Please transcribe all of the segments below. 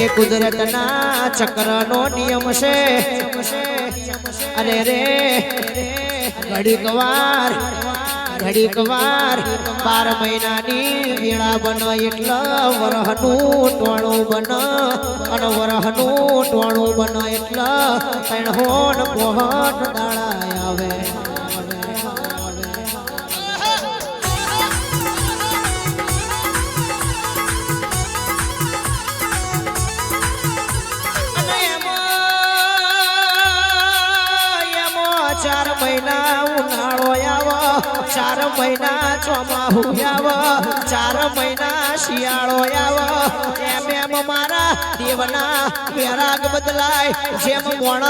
એ કુદરતના ચક્રનો નિયમ છે અરે રે ઘડીક વાર ઘડીક વાર બાર મહિનાની વેળા બનો એટલે વરહનું ટોણું બન, અને વરહનું ટોણું બનો એટલે ત્રણ હોન પોહન દાળા આવે. ચાર મહિના ઉનાળો આવો, ચાર મહિના ચોમાહુ આવો, ચાર મહિના શિયાળો આવો. એમ એમ મારા દેવના વેરાગ બદલાય, જેમ મોણ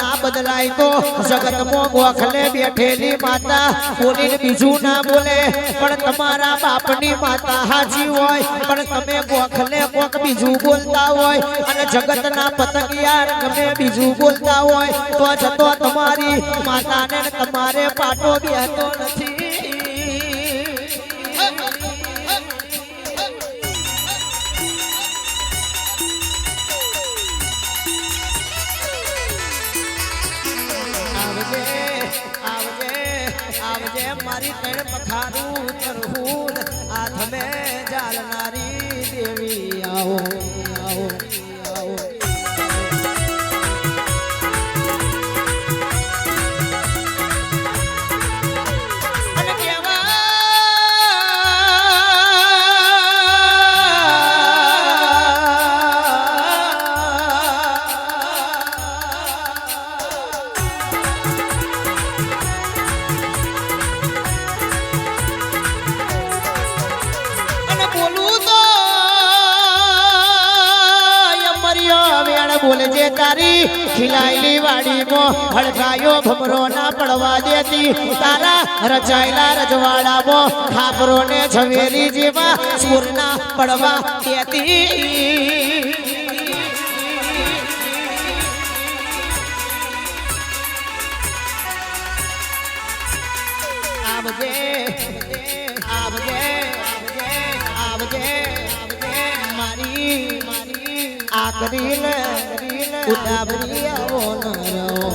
ના બદલાય તો જગતમાં ગોખલે બેઠેલી માતા. બોલીને બીજું ના બોલે, પણ તમારા બાપની માતા હાજી હોય, પણ તમે ગોખલે કોક બીજું બોલતા હોય અને જગતના પતંગિયાર ગમે બીજું બોલતા હોય, તો જતો તમારી માતાને તમારે પાટો બેહતો નથી. મારી તેણ પખારું આ તમે જાલનારી દેવી આવો છે તારી ખીલાયેલી વાડીમાં હળગાયો ભમરો ના પડવા દેતી. તારા રચાયેલા રજવાડામાં ખાપરો ને ઝવેરી જેવા સૂરના પડવા દેતી. આવજે આવજે આવજે આવજે મારી મારી આકરી ને ઉડાવરી આવો ન રહો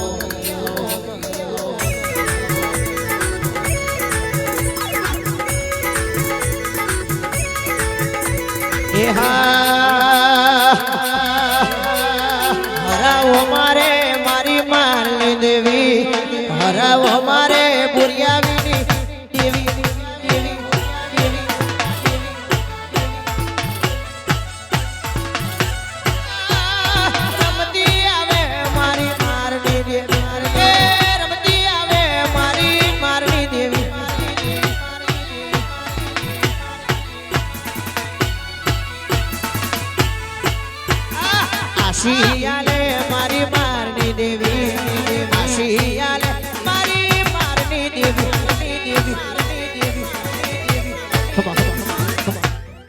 એ હા, હરાવો મારે મારી માલ દેવી હરાવો મારે બુરિયાવીની આશિયાલે મારી મારની દેવી